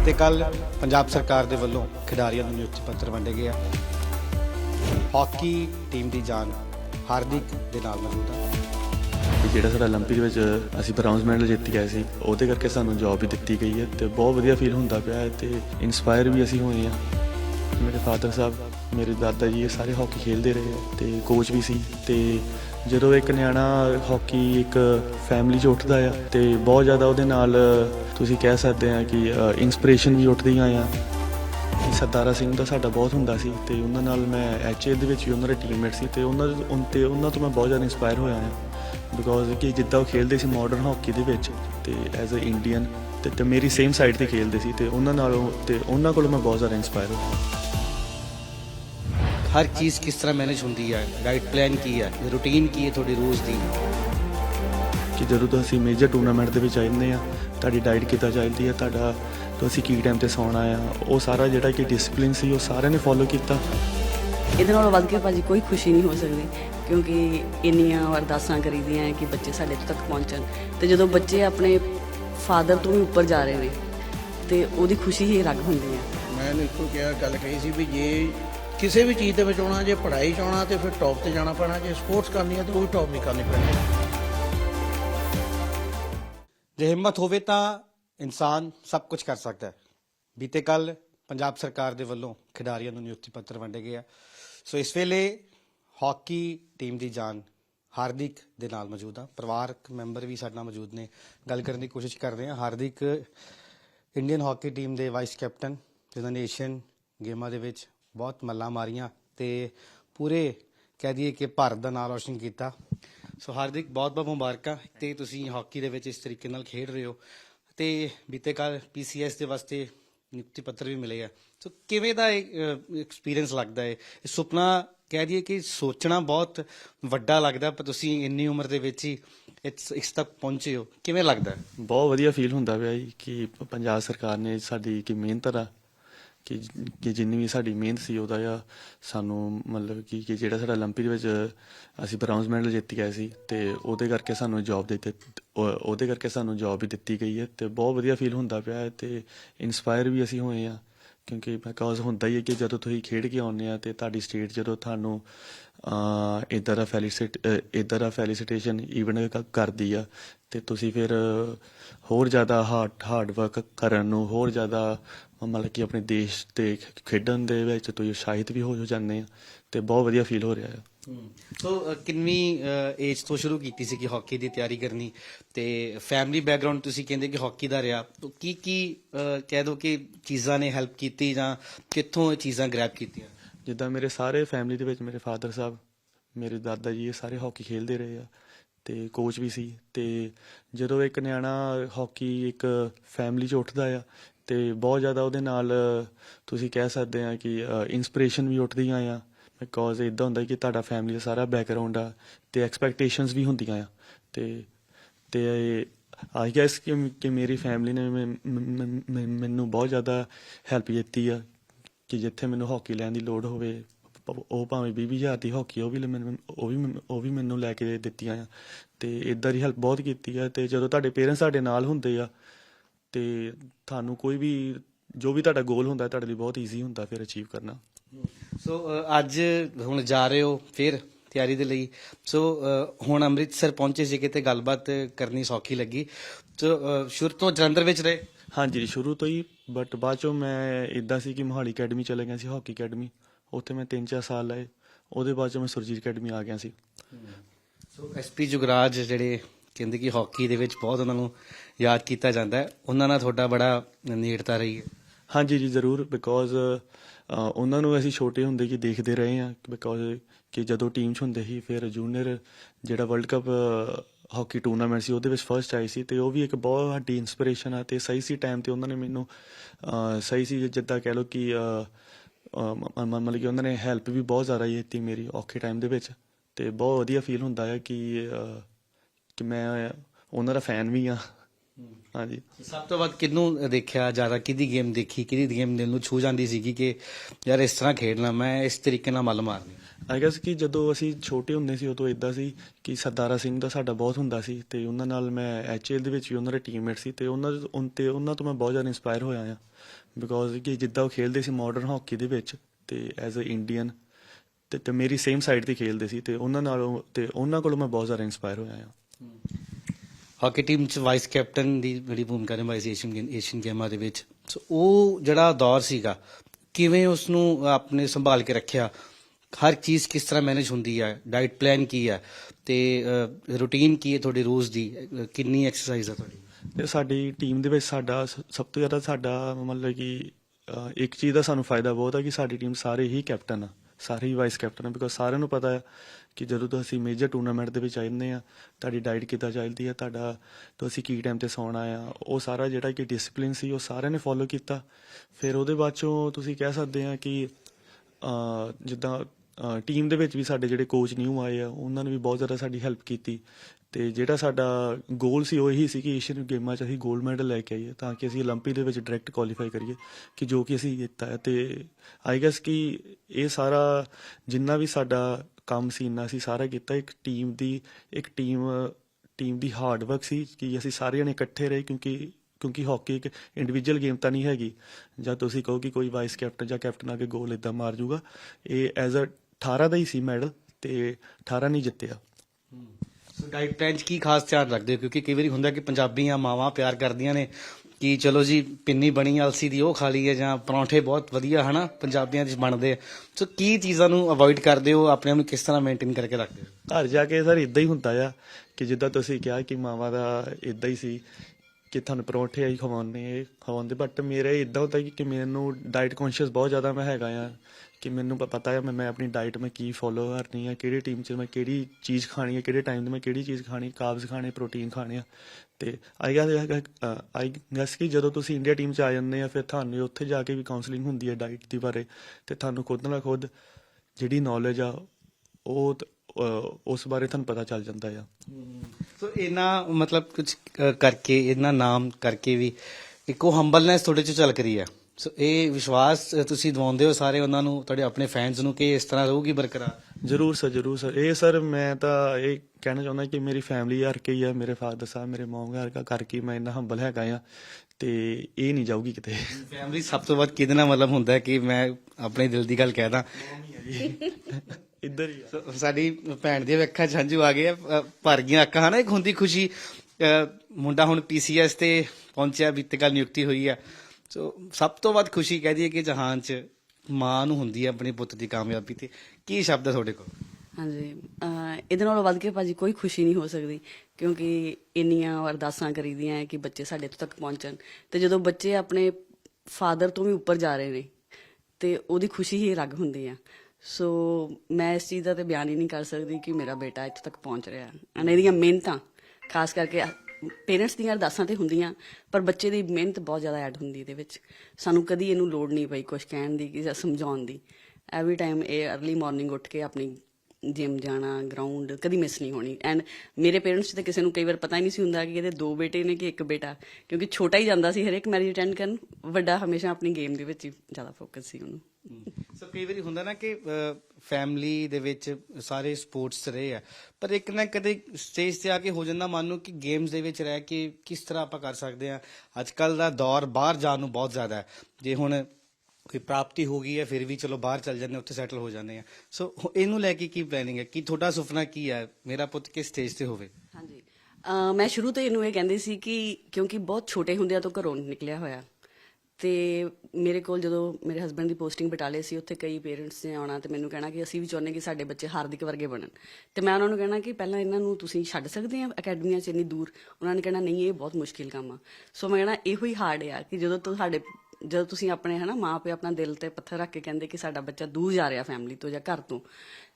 ਬੀਤੇ ਕੱਲ ਪੰਜਾਬ ਸਰਕਾਰ ਦੇ ਵੱਲੋਂ ਖਿਡਾਰੀਆਂ ਨੂੰ ਨਿਯੁਕਤੀ ਪੱਤਰ ਵੰਡੇ ਗਏ ਆ ਹਾਕੀ ਟੀਮ ਦੀ ਜਾਨ ਹਾਰਦਿਕ ਦੇ ਨਾਲ ਮੌਜੂਦ ਆ ਕਿ ਜਿਹੜਾ ਸਾਡਾ 올림픽 ਵਿੱਚ ਅਸੀਂ ਬ੍ਰਾਊਨਜ਼ ਮੈਡਲ ਜਿੱਤ ਕੇ ਆਏ ਸੀ ਉਹਦੇ ਕਰਕੇ ਸਾਨੂੰ ਜੌਬ ਵੀ ਦਿੱਤੀ ਗਈ ਹੈ ਤੇ ਬਹੁਤ ਵਧੀਆ ਫੀਲ ਹੁੰਦਾ ਪਿਆ ਹੈ ਤੇ ਇਨਸਪਾਇਰ ਵੀ ਅਸੀਂ ਹੋਏ ਆ ਮੇਰੇ ਫਾਦਰ ਸਾਹਿਬ ਮੇਰੇ ਦਾਦਾ ਜੀ ਇਹ ਸਾਰੇ ਹਾਕੀ ਖੇਡਦੇ ਰਹੇ ਆ ਤੇ ਕੋਚ ਵੀ ਸੀ ਤੇ ਜਦੋਂ ਇੱਕ ਨਿਆਣਾ ਹਾਕੀ ਇੱਕ ਫੈਮਿਲੀ 'ਚ ਉੱਠਦਾ ਆ ਤੇ ਬਹੁਤ ਜ਼ਿਆਦਾ ਉਹਦੇ ਨਾਲ ਤੁਸੀਂ ਕਹਿ ਸਕਦੇ ਆ ਕਿ ਇਨਸਪੀਰੇਸ਼ਨ ਵੀ ਉੱਠਦੀਆਂ ਆ ਸਰਦਾਰਾ ਸਿੰਘ ਦਾ ਸਾਡਾ ਬਹੁਤ ਹੁੰਦਾ ਸੀ ਤੇ ਉਹਨਾਂ ਨਾਲ ਮੈਂ ਐਚਏ ਦੇ ਵਿੱਚ ਵੀ ਉਹਨਾਂ ਦੇ ਟੀਮਮੇਟ ਸੀ ਤੇ ਉਹਨਾਂ ਤੇ ਉਹਨਾਂ ਤੋਂ ਮੈਂ ਬਹੁਤ ਜ਼ਿਆਦਾ ਇਨਸਪਾਇਰ ਹੋਇਆ ਆ ਬਿਕੋਜ਼ ਕਿ ਜਿੱਦਾਂ ਉਹ ਖੇਡਦੇ ਸੀ ਮਾਡਰਨ ਹਾਕੀ ਦੇ ਵਿੱਚ ਤੇ ਐਜ਼ ਅ ਇੰਡੀਅਨ ਤੇ ਤੇ ਮੇਰੀ ਸੇਮ ਸਾਈਡ ਤੇ ਖੇਡਦੇ ਸੀ ਤੇ ਉਹਨਾਂ ਨਾਲੋਂ ਤੇ ਉਹਨਾਂ ਕੋਲੋਂ ਮੈਂ ਬਹੁਤ ਜ਼ਿਆਦਾ ਇਨਸਪਾਇਰ ਹੋਇਆ। ਹਰ ਚੀਜ਼ ਕਿਸ ਤਰ੍ਹਾਂ ਮੈਨੇਜ ਹੁੰਦੀ ਹੈ ਡਾਈਟ ਪਲਾਨ ਕੀ ਹੈ ਰੂਟੀਨ ਕੀ ਹੈ ਤੁਹਾਡੀ ਰੋਜ਼ ਦੀ? ਕਿ ਜਦੋਂ ਤੋਂ ਅਸੀਂ ਮੇਜਰ ਟੂਰਨਾਮੈਂਟ ਦੇ ਵਿੱਚ ਆਉਂਦੇ ਆ ਤੁਹਾਡੀ ਡਾਈਟ ਕਿੱਦਾਂ ਚੱਲਦੀ ਹੈ ਤੁਹਾਡਾ ਤੁਸੀਂ ਕੀ ਟਾਈਮ ਤੇ ਸੌਣਾ ਆ ਉਹ ਸਾਰਾ ਜਿਹੜਾ ਕਿ ਡਿਸਪਲਿਨ ਸੀ ਉਹ ਸਾਰਿਆਂ ਨੇ ਫੋਲੋ ਕੀਤਾ। ਇਹਦੇ ਨਾਲੋਂ ਵੱਧ ਕੇ ਭਾਜੀ ਕੋਈ ਖੁਸ਼ੀ ਨਹੀਂ ਹੋ ਸਕਦੀ ਕਿਉਂਕਿ ਇੰਨੀਆਂ ਅਰਦਾਸਾਂ ਕਰੀਦੀਆਂ ਕਿ ਬੱਚੇ ਸਾਡੇ ਤੱਕ ਪਹੁੰਚਣ। ਤੇ ਜਦੋਂ ਬੱਚੇ ਆਪਣੇ ਫਾਦਰ ਤੋਂ ਵੀ ਉੱਪਰ ਜਾ ਰਹੇ ਨੇ ਤੇ ਉਹਦੀ ਖੁਸ਼ੀ ਹੀ ਅਲੱਗ ਹੁੰਦੀ ਹੈ ਮੈਂ ਇਹਨੂੰ ਇੱਕੋ ਕਿਹਾ ਗੱਲ ਕਹੀ ਸੀ ਵੀ ਜੇ ਕਿਸੇ ਵੀ ਚੀਜ਼ ਦੇ ਵਿੱਚ ਆਉਣਾ, ਜੇ ਪੜ੍ਹਾਈ 'ਚ ਆਉਣਾ ਤੇ ਫਿਰ ਟੌਪ ਤੇ ਜਾਣਾ ਪੈਣਾ, ਜੇ ਸਪੋਰਟਸ ਕਰਨੀ ਹੈ ਤਾਂ ਉਹ ਵੀ ਟੌਪ ਨਹੀਂ ਕਰਨੀ ਪੈਣੀ। ਜੇ ਹਿੰਮਤ ਹੋਵੇ ਤਾਂ ਇਨਸਾਨ ਸਭ ਕੁਝ ਕਰ ਸਕਦਾ ਹੈ। ਬੀਤੇ ਕੱਲ ਪੰਜਾਬ ਸਰਕਾਰ ਦੇ ਵੱਲੋਂ ਖਿਡਾਰੀਆਂ ਨੂੰ ਨਿਯੁਕਤੀ ਪੱਤਰ ਵੰਡੇ ਗਏ ਆ। ਸੋ ਇਸ ਵੇਲੇ ਹਾਕੀ ਟੀਮ ਦੀ ਜਾਨ ਹਾਰਦਿਕ ਦੇ ਨਾਲ ਮੌਜੂਦ ਆ। ਪਰਿਵਾਰਕ ਮੈਂਬਰ ਵੀ ਸਾਡੇ ਨਾਲ ਮੌਜੂਦ ਨੇ। ਗੱਲ ਕਰਨ ਦੀ ਕੋਸ਼ਿਸ਼ ਕਰਦੇ ਆ। ਹਾਰਦਿਕ, ਇੰਡੀਅਨ ਹਾਕੀ ਟੀਮ ਦੇ ਵਾਈਸ ਕੈਪਟਨ ਜਿਨ੍ਹਾਂ ਨੇ ਏਸ਼ੀਅਨ ਗੇਮਾਂ ਦੇ ਵਿੱਚ ਬਹੁਤ ਮੱਲਾਂ ਮਾਰੀਆਂ ਤੇ ਪੂਰੇ ਕਹਿ ਦਈਏ ਕਿ ਭਾਰਤ ਦਾ ਨਾਮ ਰੌਸ਼ਨ ਕੀਤਾ। ਸੋ ਹਾਰਦਿਕ ਬਹੁਤ ਬਹੁਤ ਮੁਬਾਰਕਾਂ ਤੇ ਤੁਸੀਂ ਹਾਕੀ ਦੇ ਵਿੱਚ ਇਸ ਤਰੀਕੇ ਨਾਲ ਖੇਡ ਰਹੇ ਹੋ ਤੇ ਬੀਤੇ ਕੱਲ ਪੀਸੀਐਸ ਦੇ ਵਾਸਤੇ ਨਿਯੁਕਤੀ ਪੱਤਰ ਵੀ ਮਿਲੇ ਆ। ਸੋ ਕਿਵੇਂ ਦਾ ਐਕਸਪੀਰੀਅੰਸ ਲੱਗਦਾ ਹੈ ਇਹ ਸੁਪਨਾ ਕਹਿ ਦਈਏ ਕਿ ਸੋਚਣਾ ਬਹੁਤ ਵੱਡਾ ਲੱਗਦਾ, ਪਰ ਤੁਸੀਂ ਇੰਨੀ ਉਮਰ ਦੇ ਵਿੱਚ ਹੀ ਇਸ ਤੱਕ ਪਹੁੰਚੇ ਹੋ। ਕਿਵੇਂ ਲੱਗਦਾ? ਬਹੁਤ ਵਧੀਆ ਫੀਲ ਹੁੰਦਾ ਪਿਆ ਜੀ ਕਿ ਪੰਜਾਬ ਸਰਕਾਰ ਨੇ ਸਾਡੀ ਕੀ ਮਿਹਨਤ ਦਾ ਕਿ ਜ- ਕਿ ਜਿੰਨੀ ਵੀ ਸਾਡੀ ਮਿਹਨਤ ਸੀ ਉਹਦਾ ਆ ਸਾਨੂੰ ਮਤਲਬ ਕਿ ਕਿ ਜਿਹੜਾ ਸਾਡਾ 올림픽 ਵਿੱਚ ਅਸੀਂ ਬ੍ਰਾਊਨਜ਼ ਮੈਡਲ ਜਿੱਤ ਕੇ ਆਏ ਸੀ ਤੇ ਉਹਦੇ ਕਰਕੇ ਸਾਨੂੰ ਜੌਬ ਦੇ ਦਿੱਤ- ਉਹ- ਉਹਦੇ ਕਰਕੇ ਸਾਨੂੰ ਜੌਬ ਵੀ ਦਿੱਤੀ ਗਈ ਹੈ ਤੇ ਬਹੁਤ ਵਧੀਆ ਫੀਲ ਹੁੰਦਾ ਪਿਆ ਹੈ ਤੇ ਇਨਸਪਾਇਰ ਵੀ ਅਸੀਂ ਹੋਏ ਆ ਕਿਉਂਕਿ ਬਿਕਾਜ਼ ਹੁੰਦਾ ਹੀ ਹੈ ਕਿ ਜਦੋਂ ਤੁਸੀਂ ਖੇਡ ਕੇ ਆਉਂਦੇ ਆ ਤੇ ਤੁਹਾਡੀ ਸਟੇਟ ਜਦੋਂ ਤੁਹਾਨੂੰ ਅ ਇਦਾਂ ਦਾ ਫੈਲਿਸਿਟ ਇਦਾਂ ਦਾ ਫੈਲਿਸਿਟੇਸ਼ਨ ਈਵਨ ਕਰਦੀ ਆ। ਤੇ ਤੁਸੀਂ ਫਿਰ ਹੋਰ ਜ਼ਿਆਦਾ ਹਾਰਡ ਹਾਰਡ ਵਰਕ ਕਰਨ ਨੂੰ, ਹੋਰ ਜ਼ਿਆਦਾ ਮਤਲਬ ਕਿ ਆਪਣੇ ਦੇਸ਼ ਤੇ ਖੇਡਣ ਦੇ ਵਿੱਚ ਤੁਸੀਂ ਉਤਸ਼ਾਹਿਤ ਵੀ ਹੋ ਜਾਂਦੇ ਆ ਤੇ ਬਹੁਤ ਵਧੀਆ ਫੀਲ ਹੋ ਰਿਹਾ ਹੈ। ਸੋ ਕਿੰਨੀ ਏਜ ਤੋਂ ਸ਼ੁਰੂ ਕੀਤੀ ਸੀ ਕਿ ਹਾਕੀ ਦੀ ਤਿਆਰੀ ਕਰਨੀ? ਤੇ ਫੈਮਿਲੀ ਬੈਕਗ੍ਰਾਉਂਡ ਤੁਸੀਂ ਕਹਿੰਦੇ ਕਿ ਹਾਕੀ ਦਾ ਰਿਹਾ। ਕੀ ਕੀ ਕਹਿ ਦੋ ਕਿ ਚੀਜ਼ਾਂ ਨੇ ਹੈਲਪ ਕੀਤੀ ਜਾਂ ਕਿੱਥੋਂ ਇਹ ਚੀਜ਼ਾਂ ਗ੍ਰੈਬ ਕੀਤੀਆਂ? ਜਿੱਦਾਂ ਮੇਰੇ ਸਾਰੇ ਫੈਮਿਲੀ ਦੇ ਵਿੱਚ ਮੇਰੇ ਫਾਦਰ ਸਾਹਿਬ, ਮੇਰੇ ਦਾਦਾ ਜੀ ਇਹ ਸਾਰੇ ਹਾਕੀ ਖੇਲਦੇ ਰਹੇ ਆ ਤੇ ਕੋਚ ਵੀ ਸੀ ਤੇ ਜਦੋਂ ਇੱਕ ਨਿਆਣਾ ਹਾਕੀ ਇੱਕ ਫੈਮਿਲੀ 'ਚ ਉੱਠਦਾ ਆ ਤੇ ਬਹੁਤ ਜ਼ਿਆਦਾ ਉਹਦੇ ਨਾਲ ਤੁਸੀਂ ਕਹਿ ਸਕਦੇ ਆ ਕਿ ਇਨਸਪੀਰੇਸ਼ਨ ਵੀ ਉੱਠਦੀਆਂ ਆ ਬਿਕੋਜ਼ ਇਦਾਂ ਹੁੰਦਾ ਕਿ ਤੁਹਾਡਾ ਫੈਮਿਲੀ ਦਾ ਸਾਰਾ ਬੈਕਗ੍ਰਾਉਂਡ ਆ ਤੇ ਐਕਸਪੈਕਟੇਸ਼ਨਸ ਵੀ ਹੁੰਦੀਆਂ ਆ ਤੇ ਤੇ ਆਈ ਗੈਸ ਕਿ ਮੇਰੀ ਫੈਮਿਲੀ ਨੇ ਮੈਨੂੰ ਬਹੁਤ ਜ਼ਿਆਦਾ ਹੈਲਪ ਕੀਤੀ ਆ ਕਿ ਜਿੱਥੇ ਮੈਨੂੰ ਹਾਕੀ ਲੈਣ ਦੀ ਲੋੜ ਹੋਵੇ ਪ- ਉਹ ਭਾਵੇਂ 20000 ਦੀ ਹਾਕੀ ਉਹ ਵੀ ਲੈ- ਮੈਨੂੰ ਉਹ ਵੀ ਮੈਨੂੰ- ਉਹ ਵੀ ਮੈਨੂੰ ਲੈ ਕੇ ਦਿੱਤੀਆਂ ਆ। ਤੇ ਇਦਾਂ ਦੀ ਹੈਲਪ ਬਹੁਤ ਕੀਤੀ ਆ ਤੇ ਜਦੋਂ ਤੁਹਾਡੇ ਪੇਰੈਂਟਸ ਸਾਡੇ ਨਾਲ ਹੁੰਦੇ ਆ ਤੇ ਤੁਹਾਨੂੰ ਕੋਈ ਵੀ ਜੋ ਵੀ ਤੁਹਾਡਾ ਗੋਲ ਹੁੰਦਾ ਤੁਹਾਡੇ ਲਈ ਬਹੁਤ ਈਜ਼ੀ ਹੁੰਦਾ ਫਿਰ ਅਚੀਵ ਕਰਨਾ। ਸੋ ਅ, ਅੱਜ ਹੁਣ ਜਾ ਰਹੇ ਹੋ ਫਿਰ ਤਿਆਰੀ ਦੇ ਲਈ। ਸੋ ਅ, ਹੁਣ ਅੰਮ੍ਰਿਤਸਰ ਪਹੁੰਚੇ ਸੀ ਕਿਤੇ ਗੱਲਬਾਤ ਕਰਨੀ ਸੌਖੀ ਲੱਗੀ। ਸੋ ਅ, ਸ਼ੁਰੂ ਤੋਂ ਜਲੰਧਰ ਵਿੱਚ ਰਹੇ। ਹਾਂਜੀ ਸ਼ੁਰੂ ਤੋਂ ਹੀ ਬਟ ਬਾਅਦ ਚੋਂ ਮੈਂ ਇਦਾਂ ਸੀ ਕਿ ਮੋਹਾਲੀ ਅਕੈਡਮੀ ਚਲੇ ਗਿਆ ਸੀ ਹਾਕੀ ਅਕੈਡਮੀ। ਉੱਥੇ ਮੈਂ 3-4 ਸਾਲ ਲਾਏ ਉਹਦੇ ਬਾਅਦ ਚੋਂ ਮੈਂ ਸੁਰਜੀਤ ਅਕੈਡਮੀ ਆ ਗਿਆ ਸੀ। ਸੋ ਐਸਪੀ ਜੁਗਰਾਜ ਜਿਹੜੇ ਕਹਿੰਦੇ ਕਿ ਹਾਕੀ ਦੇ ਵਿੱਚ ਬਹੁਤ ਉਹਨਾਂ ਨੂੰ ਯਾਦ ਕੀਤਾ ਜਾਂਦਾ ਹੈ ਉਹਨਾਂ ਨਾਲ ਤੁਹਾਡਾ ਬੜਾ ਨੇੜਤਾ ਰਹੀ ਹੈ। ਹਾਂਜੀ ਜੀ ਜ਼ਰੂਰ ਬਿਕੋਜ਼ ਉਹਨਾਂ ਨੂੰ ਅਸੀਂ ਛੋਟੇ ਹੁੰਦੇ ਕੀ ਦੇਖਦੇ ਰਹੇ ਹਾਂ ਬਿਕੋਜ਼ ਕਿ ਜਦੋਂ ਟੀਮ 'ਚ ਹੁੰਦੇ ਸੀ ਫਿਰ ਜੂਨੀਅਰ ਜਿਹੜਾ ਵਰਲਡ ਕੱਪ ਹਾਕੀ ਟੂਰਨਾਮੈਂਟ ਸੀ ਉਹਦੇ ਵਿੱਚ ਫਰਸਟ ਆਈ ਸੀ ਤੇ ਉਹ ਵੀ ਇੱਕ ਬਹੁਤ ਵੱਡੀ ਇਨਸਪੀਰੇਸ਼ਨ ਆ ਤੇ ਸਹੀ ਸੀ ਟਾਈਮ ਤੇ ਉਹਨਾਂ ਨੇ ਮੈਨੂੰ ਸਹੀ ਸੀ ਜਿੱਦਾਂ ਕਹਿ ਲਓ ਕਿ ਮਤਲਬ ਕਿ ਉਹਨਾਂ ਨੇ ਹੈਲਪ ਵੀ ਬਹੁਤ ਜ਼ਿਆਦਾ ਕੀਤੀ ਮੇਰੀ ਔਖੇ ਟਾਈਮ ਦੇ ਵਿੱਚ ਤੇ ਬਹੁਤ ਵਧੀਆ ਫੀਲ ਹੁੰਦਾ ਹੈ ਕਿ ਕਿ ਮੈਂ ਉਹਨਾਂ ਦਾ ਫੈਨ ਵੀ ਆ। ਹਾਂਜੀ। ਸਭ ਤੋਂ ਵੱਧ ਕਿਹਨੂੰ ਦੇਖਿਆ ਜ਼ਿਆਦਾ ਕਿਹਦੀ ਗੇਮ ਦੇਖੀ ਕਿਹਦੀ ਗੇਮ ਦਿਲ ਨੂੰ ਛੂ ਜਾਂਦੀ ਸੀਗੀ ਕਿ ਯਾਰ ਇਸ ਤਰ੍ਹਾਂ ਖੇਡਣਾ ਮੈਂ ਇਸ ਤਰੀਕੇ ਨਾਲ ਮੱਲ ਮਾਰਨੀ। ਆਈ ਗੈਸ ਕਿ ਜਦੋਂ ਅਸੀਂ ਛੋਟੇ ਹੁੰਦੇ ਸੀ, ਉਦੋਂ ਇਦਾਂ ਸੀ ਕਿ ਸਰਦਾਰਾ ਸਿੰਘ ਦਾ ਸਾਡਾ ਬਹੁਤ ਹੁੰਦਾ ਸੀ ਤੇ ਉਹਨਾਂ ਨਾਲ ਮੈਂ ਐਚਐਲ ਦੇ ਵਿੱਚ ਵੀ ਉਹਨਾਂ ਦੇ ਟੀਮਮੇਟ ਸੀ ਤੇ ਉਹਨਾਂ ਉਨ- ਤੇ ਉਹਨਾਂ ਤੋਂ ਮੈਂ ਬਹੁਤ ਜ਼ਿਆਦਾ ਇਨਸਪਾਇਰ ਹੋਇਆ ਆ ਬਿਕੋਜ਼ ਕਿ ਜਿੱਦਾਂ ਉਹ ਖੇਲਦੇ ਸੀ ਮਾਡਰਨ ਹਾਕੀ ਦੇ ਵਿੱਚ ਤੇ ਐਜ਼ ਅ ਇੰਡੀਅਨ ਤੇ ਤੇ ਮੇਰੀ ਸੇਮ ਸਾਈਡ ਤੇ ਖੇਲਦੇ ਸੀ ਤੇ ਉਹਨਾਂ ਨਾਲੋਂ, ਤੇ ਉਹਨਾਂ ਕੋਲੋਂ ਮੈਂ ਬਹੁਤ ਜ਼ਿਆਦਾ ਇਨਸਪਾਇਰ ਹੋਇਆ ਆ ਹਾਕੀ ਟੀਮ ਚ ਵਾਈਸ ਕੈਪਟਨ ਦੀ ਬੜੀ ਭੂਮਿਕਾ ਨਿਭਾਈ ਸੀ ਏਸ਼ੀਅਨ ਏਸ਼ੀਅਨ ਗੇਮਾਂ ਦੇ ਵਿੱਚ। ਸੋ ਉਹ ਜਿਹੜਾ ਦੌਰ ਸੀਗਾ, ਕਿਵੇਂ ਉਸ ਨੂੰ ਆਪਣੇ ਸੰਭਾਲ ਕੇ ਰੱਖਿਆ? ਹਰ ਚੀਜ਼ ਕਿਸ ਤਰ੍ਹਾਂ ਮੈਨੇਜ ਹੁੰਦੀ ਹੈ ਡਾਈਟ ਪਲਾਨ ਕੀ ਹੈ ਤੇ ਰੂਟੀਨ ਕੀ ਹੈ ਤੁਹਾਡੀ ਰੋਜ਼ ਦੀ ਕਿੰਨੀ ਐਕਸਰਸਾਈਜ਼ ਹੈ ਤੁਹਾਡੀ? ਤੇ ਸਾਡੀ ਟੀਮ ਦੇ ਵਿੱਚ ਸਾਡਾ ਸ- ਸਭ ਤੋਂ ਜ਼ਿਆਦਾ ਸਾਡਾ ਮਤਲਬ ਕਿ ਅਹ, ਇੱਕ ਚੀਜ਼ ਦਾ ਸਾਨੂੰ ਫਾਇਦਾ ਬਹੁਤ ਆ ਕਿ ਸਾਡੀ ਟੀਮ ਸਾਰੇ ਹੀ ਕੈਪਟਨ ਆ ਸਾਰੇ ਹੀ ਵਾਈਸ ਕੈਪਟਨ ਆ ਬਿਕੋਜ਼ ਸਾਰਿਆਂ ਨੂੰ ਪਤਾ ਆ ਕਿ ਜਦੋਂ ਤੁਸੀਂ ਮੇਜਰ ਟੂਰਨਾਮੈਂਟ ਦੇ ਵਿੱਚ ਆਉਂਦੇ ਆ ਤੁਹਾਡੀ ਡਾਈਟ ਕਿੱਦਾਂ ਚੱਲਦੀ ਹੈ ਤੁਹਾਡਾ ਤੁਸੀਂ ਕੀ ਟਾਈਮ ਤੇ ਸੌਣਾ ਆ ਉਹ ਸਾਰਾ ਜਿਹੜਾ ਕਿ ਡਿਸਪਲਿਨ ਸੀ ਉਹ ਸਾਰਿਆਂ ਨੇ ਫੋਲੋ ਕੀਤਾ। ਫਿਰ ਉਹਦੇ ਬਾਅਦ ਚੋਂ ਤੁਸੀਂ ਕਹਿ ਸਕਦੇ ਆ ਕਿ ਅਹ, ਜਿੱਦਾਂ ਟੀਮ ਦੇ ਵਿੱਚ ਵੀ ਸਾਡੇ ਜਿਹੜੇ ਕੋਚ ਨਿਊ ਆਏ ਆ, ਉਹਨਾਂ ਨੇ ਵੀ ਬਹੁਤ ਜ਼ਿਆਦਾ ਸਾਡੀ ਹੈਲਪ ਕੀਤੀ। ਤੇ ਜਿਹੜਾ ਸਾਡਾ ਗੋਲ ਸੀ, ਉਹ ਇਹੀ ਸੀ ਕਿ ਏਸ਼ੀਅਨ ਗੇਮਾਂ 'ਚ ਅਸੀਂ 골ਡ ਮੈਡਲ ਲੈ ਕੇ ਆਈਏ, ਤਾਂ ਕਿ ਅਸੀਂ 올림픽 ਦੇ ਵਿੱਚ ਡਾਇਰੈਕਟ ਕੁਆਲੀਫਾਈ ਕਰੀਏ, ਕਿ ਜੋ ਕਿ ਅਸੀਂ ਜਿੱਤਾ ਹੈ। ਤੇ ਆਈ ਗੈਸ ਕਿ ਇਹ ਸਾਰਾ ਜਿੰਨਾ ਵੀ ਸਾਡਾ ਕੰਮ ਸੀ, ਇੰਨਾ ਸੀ ਸਾਰਾ ਕੀਤਾ। ਇੱਕ ਟੀਮ ਦੀ, ਇੱਕ ਟੀਮ ਟੀਮ ਦੀ ਹਾਰਡ ਵਰਕ ਸੀ ਕਿ ਅਸੀਂ ਸਾਰੇ ਜਣੇ ਇਕੱਠੇ ਰਹੇ, ਕਿਉਂਕਿ ਕਿਉਂਕਿ ਹਾਕੀ ਇੱਕ ਇੰਡੀਵਿਜੂਅਲ ਗੇਮ ਤਾਂ ਨਹੀਂ ਹੈਗੀ। ਜਾਂ ਤੁਸੀਂ ਕਹੋ ਕਿ ਕੋਈ ਵਾਈਸ ਕੈਪਟਨ ਜਾਂ ਕੈਪਟਨ ਆ ਕੇ ਗੋਲ ਇਦਾਂ ਮਾਰ ਜੂਗਾ। ਇਹ as a 18 the he C medal ਤੇ 18 ਨਹੀਂ ਜਿੱਤਿਆ। ਸੋ ਡਾਈਟ ਪਲਾਨ ਕੀ ਖਾਸ ਧਿਆਨ ਰੱਖਦੇ ਹੋ? ਕਿਉਂਕਿ ਕਈ ਵਾਰੀ ਹੁੰਦਾ ਕਿ ਪੰਜਾਬੀਆਂ ਮਾਵਾਂ ਪਿਆਰ ਕਰਦੀਆਂ ਨੇ ਕਿ ਚਲੋ ਜੀ ਪਿੰਨੀ ਬਣੀ ਅਲਸੀ ਦੀ ਉਹ ਖਾ ਲਈਏ ਜਾਂ ਪਰੌਂਠੇ ਬਹੁਤ ਵਧੀਆ ਹਨਾ ਪੰਜਾਬੀਆਂ 'ਚ ਬਣਦੇ ਸੋ ਕੀ ਚੀਜ਼ਾਂ ਨੂੰ ਅਵੋਇਡ ਕਰਦੇ ਹੋ? ਆਪਣੇ ਆਪ ਨੂੰ ਕਿਸ ਤਰ੍ਹਾਂ ਮੇਨਟੇਨ ਕਰਕੇ ਰੱਖਦੇ ਹੋ? ਘਰ ਜਾ ਕੇ ਸਰ ਇਦਾਂ ਹੀ ਹੁੰਦਾ ਆ ਕਿ ਜਿੱਦਾਂ ਤੁਸੀਂ ਕਿਹਾ ਕਿ ਮਾਵਾ ਦਾ ਇਦਾਂ ਹੀ ਸੀ ਕਿ ਤੁਹਾਨੂੰ ਪਰੌਂਠੇ ਆਈ ਖਵਾਉਂਦੇ ਖਵਾਉਂਦੇ। ਬਟ ਮੇਰੇ ਇਦਾਂ ਹੁੰਦਾ ਕਿ ਮੈਨੂੰ ਡਾਈਟ ਕੌਨਸ਼ੀਅਸ ਬਹੁਤ ਜ਼ਿਆਦਾ ਮੈਂ ਹੈਗਾ ਆ ਕਿ ਮੈਨੂੰ ਪ- ਪਤਾ ਹੈ ਮੈਂ ਮੈਂ ਆਪਣੀ ਡਾਈਟ ਮੈਂ ਕੀ ਫੋਲੋ ਕਰਨੀ ਆ, ਕਿਹੜੀ ਟੀਮ 'ਚ ਮੈਂ ਕਿਹੜੀ ਚੀਜ਼ ਖਾਣੀ ਹੈ ਕਿਹੜੇ ਟਾਈਮ ਤੇ ਮੈਂ ਕਿਹੜੀ ਚੀਜ਼ ਖਾਣੀ ਕਾਰਬਸ ਖਾਣੇ ਪ੍ਰੋਟੀਨ ਖਾਣੇ ਆ। ਤੇ ਆਈ ਗੈਸ ਆਈ ਗੈਸ ਕਿ ਜਦੋਂ ਤੁਸੀਂ ਇੰਡੀਆ ਟੀਮ 'ਚ ਆ ਜਾਂਦੇ ਆ, ਫਿਰ ਤੁਹਾਨੂੰ ਉੱਥੇ ਜਾ ਕੇ ਵੀ ਕਾਉਂਸਲਿੰਗ ਹੁੰਦੀ ਹੈ ਡਾਈਟ ਦੀ ਬਾਰੇ। ਤੇ ਤੁਹਾਨੂੰ ਖੁਦ ਨਾਲ ਖੁਦ ਜਿਹੜੀ ਨੌਲੇਜ ਆ, ਉਹ ਉਸ ਬਾਰੇ ਤੁਹਾਨੂੰ ਪਤਾ ਚੱਲ ਜਾਂਦਾ ਆ। ਸੋ ਇਹਨਾਂ ਮਤਲਬ ਕੁਝ ਕਰਕੇ ਇਹਨਾਂ ਨਾਮ ਕਰਕੇ ਵੀ ਇੱਕ ਹੰਬਲਨੈਸ ਤੁਹਾਡੇ 'ਚ ਝਲਕ ਰਹੀ ਹੈ। ਸੋ ਇਹ ਵਿਸ਼ਵਾਸ ਤੁਸੀਂ ਦਿਵਾਉਂਦੇ ਹੋ ਸਾਰੇ ਉਹਨਾਂ ਨੂੰ ਤੁਹਾਡੇ ਆਪਣੇ ਫੈਨਸ ਨੂੰ ਕਿ ਇਸ ਤਰ੍ਹਾਂ ਰਹੂਗੀ ਬਰਕਰਾਰ? ਜਰੂਰ ਸਰ ਜਰੂਰ ਸਰ। ਇਹ ਸਰ ਮੈਂ ਤਾਂ ਇਹ ਕਹਿਣਾ ਚਾਹੁੰਦਾ ਕਿ ਮੇਰੀ ਫੈਮਿਲੀ ਯਾਰ ਕੇ ਹੀ ਆ ਮੇਰੇ ਫਾਦਰ ਸਾਹਿਬ ਮੇਰੇ ਮਮ ਯਾਰ ਕਾ ਕਰਕੇ ਮੈਂ ਇੰਨਾ ਹੰਬਲ ਹੈਗਾ ਆ ਤੇ ਇਹ ਨਹੀਂ ਜਾਊਗੀ ਕਿਤੇ। ਫੈਮਿਲੀ ਸਭ ਤੋਂ ਵੱਧ ਕਿਹਦੇ ਨਾਲ ਮਤਲਬ ਹੁੰਦਾ ਕਿ ਮੈਂ ਆਪਣੇ ਦਿਲ ਦੀ ਗੱਲ ਕਹਿਦਾ ਇੱਧਰ ਹੀ ਆ। ਸੋ ਸਾਡੀ ਭੈਣ ਦੀਆਂ ਅੱਖਾਂ 'ਚ ਹੰਝੂ ਆ ਗਏ ਆ, ਅ, ਭਰ ਗਈਆਂ ਅੱਖਾਂ ਹਨਾ? ਇੱਕ ਹੁੰਦੀ ਖੁਸ਼ੀ ਅ, ਮੁੰਡਾ ਹੁਣ ਪੀਸੀਐਸ ਤੇ ਪਹੁੰਚਿਆ ਬੀਤੇ ਕੱਲ ਨਿਯੁਕਤੀ ਹੋਈ ਆ। ਸੋ ਸਭ ਤੋਂ ਵੱਧ ਖੁਸ਼ੀ ਕਹਦੀ ਹੈ ਕਿ ਜਹਾਨ 'ਚ ਮਾਂ ਨੂੰ ਹੁੰਦੀ ਹੈ ਆਪਣੇ ਪੁੱਤ ਦੀ ਕਾਮਯਾਬੀ ਤੇ। ਕੀ ਸ਼ਬਦ ਹੈ ਤੁਹਾਡੇ ਕੋਲ? ਹਾਂਜੀ। ਅਹ ਇਹਦੇ ਨਾਲੋਂ ਵੱਧ ਕੇ ਭਾਜੀ ਕੋਈ ਖੁਸ਼ੀ ਨਹੀਂ ਹੋ ਸਕਦੀ ਕਿਉਂਕਿ ਇੰਨੀਆਂ ਅਰਦਾਸਾਂ ਕਰੀਦੀਆਂ ਹੈ ਕਿ ਬੱਚੇ ਸਾਡੇ ਇੱਥੋਂ ਤੱਕ ਪਹੁੰਚਣ। ਤੇ ਜਦੋਂ ਬੱਚੇ ਆਪਣੇ ਫਾਦਰ ਤੋਂ ਵੀ ਉੱਪਰ ਜਾ ਰਹੇ ਨੇ ਤੇ ਉਹਦੀ ਖੁਸ਼ੀ ਹੀ ਅਲੱਗ ਹੁੰਦੀ ਆ। ਸੋ ਮੈਂ ਇਸ ਚੀਜ਼ ਦਾ ਤੇ ਬਿਆਨ ਹੀ ਨਹੀਂ ਕਰ ਸਕਦੀ ਕਿ ਮੇਰਾ ਬੇਟਾ ਇੱਥੋਂ ਤੱਕ ਪਹੁੰਚ ਰਿਹਾ। ਐਂਡ ਇਹਦੀਆਂ ਮਿਹਨਤਾਂ, ਖਾਸ ਕਰਕੇ ਪੇਰੈਂਟਸ ਦੀਆਂ ਅਰਦਾਸਾਂ ਤੇ ਹੁੰਦੀਆਂ, ਪਰ ਬੱਚੇ ਦੀ ਮਿਹਨਤ ਬਹੁਤ ਜ਼ਿਆਦਾ ਐਡ ਹੁੰਦੀ ਇਹਦੇ ਵਿੱਚ। ਸਾਨੂੰ ਕਦੀ ਇਹਨੂੰ ਲੋੜ ਨਹੀਂ ਪਈ ਕੁਝ ਕਹਿਣ ਦੀ ਜਾਂ ਸਮਝਾਉਣ ਦੀ। ਐਵਰੀ ਟਾਈਮ ਇਹ अर्ਲੀ ਮਾਰਨਿੰਗ ਉੱਠ ਕੇ ਆਪਣੀ ਜਿਮ ਜਾਣਾ ਗਰਾਊਂਡ ਕਦੀ ਮਿਸ ਨਹੀਂ ਹੋਣੀ। ਐਂਡ ਮੇਰੇ ਪੇਰੈਂਟਸ ਤੇ ਕਿਸੇ ਨੂੰ ਕਈ ਵਾਰ ਪਤਾ ਹੀ ਨਹੀਂ ਸੀ ਹੁੰਦਾ ਕਿ ਇਹਦੇ ਦੋ ਬੇਟੇ ਨੇ ਕਿ ਇੱਕ ਬੇਟਾ। ਕਿਉਂਕਿ ਛੋਟਾ ਹੀ ਜਾਂਦਾ ਸੀ ਹਰੇਕ ਮੈਰਿਜ ਅਟੈਂਡ ਕਰਨ, ਵੱਡਾ ਹਮੇਸ਼ਾ ਆਪਣੀ ਗੇਮ ਦੇ ਵਿੱਚ ਹੀ ਜ਼ਿਆਦਾ ਫੋਕਸ ਸੀ ਉਹਨੂੰ। ਸੋ ਕਈ ਵਾਰੀ ਹੁੰਦਾ ਨਾ ਕਿ ਫੈਮਿਲੀ ਦੇ ਵਿੱਚ ਸਾਰੇ ਸਪੋਰਟਸ ਰਹੇ ਆ, ਪਰ ਇੱਕ ਨਾ ਕਦੇ ਸਟੇਜ ਤੇ ਆ ਕੇ ਹੋ ਜਾਂਦਾ ਮੰਨ ਲਓ ਕਿ ਗੇਮਸ ਦੇ ਵਿੱਚ ਰਹਿ ਕੇ ਕਿਸ ਤਰ੍ਹਾਂ ਆਪਾਂ ਕਰ ਸਕਦੇ ਆ। ਅੱਜ ਕੱਲ ਦਾ ਦੌਰ ਬਾਹਰ ਜਾਣ ਨੂੰ ਬਹੁਤ ਜ਼ਿਆਦਾ ਹੈ। ਜੇ ਹੁਣ ਕੋਈ ਪ੍ਰਾਪਤੀ ਹੋ ਗਈ ਹੈ, ਫਿਰ ਵੀ ਚਲੋ ਬਾਹਰ ਚੱਲ ਜਾਂਦੇ ਉੱਥੇ ਸੈਟਲ ਹੋ ਜਾਂਦੇ ਆ। ਸੋ ਇਹਨੂੰ ਲੈ ਕੇ ਕੀ ਪਲੈਨਿੰਗ ਹੈ? ਕੀ ਤੁਹਾਡਾ ਸੁਪਨਾ ਕੀ ਹੈ? ਮੇਰਾ ਪੁੱਤ ਕਿਸ ਸਟੇਜ ਤੇ ਹੋਵੇ? ਹਾਂਜੀ। ਮੈਂ ਸ਼ੁਰੂ ਤੋਂ ਇਹਨੂੰ ਇਹ ਕਹਿੰਦੀ ਸੀ ਕਿ ਕਿਉਂਕਿ ਬਹੁਤ ਛੋਟੇ ਹੁੰਦਿਆਂ ਤੋਂ ਘਰੋਂ ਨਿਕਲਿਆ ਹੋਇਆ। ਤੇ ਮੇਰੇ ਕੋਲ ਜਦੋਂ ਮੇਰੇ ਹਸਬੰਡ ਦੀ ਪੋਸਟਿੰਗ ਬਟਾਲੇ ਸੀ, ਉੱਥੇ ਕਈ ਪੇਰੈਂਟਸ ਨੇ ਆਉਣਾ ਤੇ ਮੈਨੂੰ ਕਹਿਣਾ ਕਿ ਅਸੀਂ ਵੀ ਚਾਹੁੰਦੇ ਕਿ ਸਾਡੇ ਬੱਚੇ ਹਾਰਦਿਕ ਵਰਗੇ ਬਣਨ। ਤੇ ਮੈਂ ਉਹਨਾਂ ਨੂੰ ਕਹਿਣਾ ਕਿ ਪਹਿਲਾਂ ਇਹਨਾਂ ਨੂੰ ਤੁਸੀਂ ਛੱਡ ਸਕਦੇ ਆ ਅਕੈਡਮੀਆਂ 'ਚ ਇੰਨੀ ਦੂਰ? ਉਹਨਾਂ ਨੇ ਕਹਿਣਾ, ਨਹੀਂ, ਇਹ ਬਹੁਤ ਮੁਸ਼ਕਿਲ ਕੰਮ ਆ। ਸੋ ਮੈਂ ਕਹਿਣਾ, ਇਹੋ ਹੀ ਹਾਰਡ ਆ ਕਿ ਜਦੋਂ ਤੁਹਾਡੇ ਜਦੋਂ ਤੁਸੀਂ ਆਪਣੇ, ਹਨਾ ਮਾਂ ਪਿਓ ਆਪਣਾ ਦਿਲ ਤੇ ਪੱਥਰ ਰੱਖ ਕੇ ਕਹਿੰਦੇ ਕਿ ਸਾਡਾ ਬੱਚਾ ਦੂਰ ਜਾ ਰਿਹਾ ਫੈਮਿਲੀ ਤੋਂ ਜਾਂ ਘਰ ਤੋਂ।